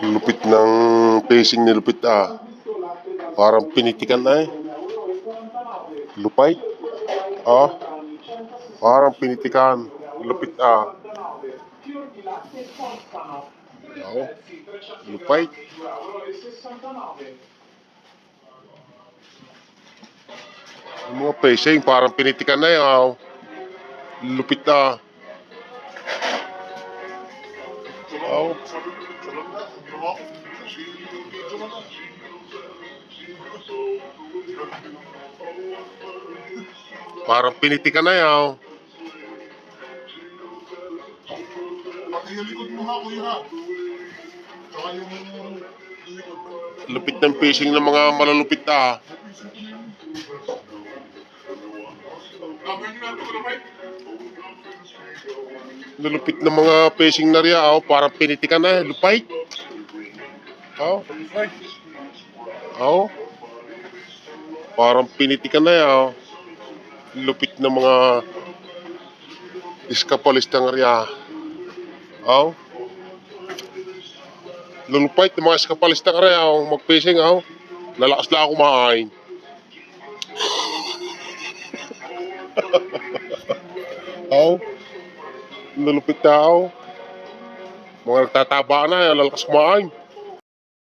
Lupit ng pacing ni Lupit ah. Parang pinitikan na eh. Lupay. Ah. Parang pinitikan. Lupit ah. Oo. Lupay. Yung mga pacing parang pinitikan na eh. ah. Lupit ah. Oo. Parang pinitikan na yaw. Pati yung likod mo nga, kuya. Tsaka yung likod. Lupit ng pacing ng mga malalupit ah. Gagawin nyo natin ko na. Lulupit ng mga pacing na riya, oh, parang pinitikan na, lupay. Oh, oh. Parang pinitikan na yaw. Lupit ng mga iskapalista ng riya. Oh. Lulupait ng mga iskapalista ng riya, oh, mag-pacing, oh. Lalakas lang ako kumain. oh. Lulupit na, oh. Mga nagtataba na, lalakas kumain.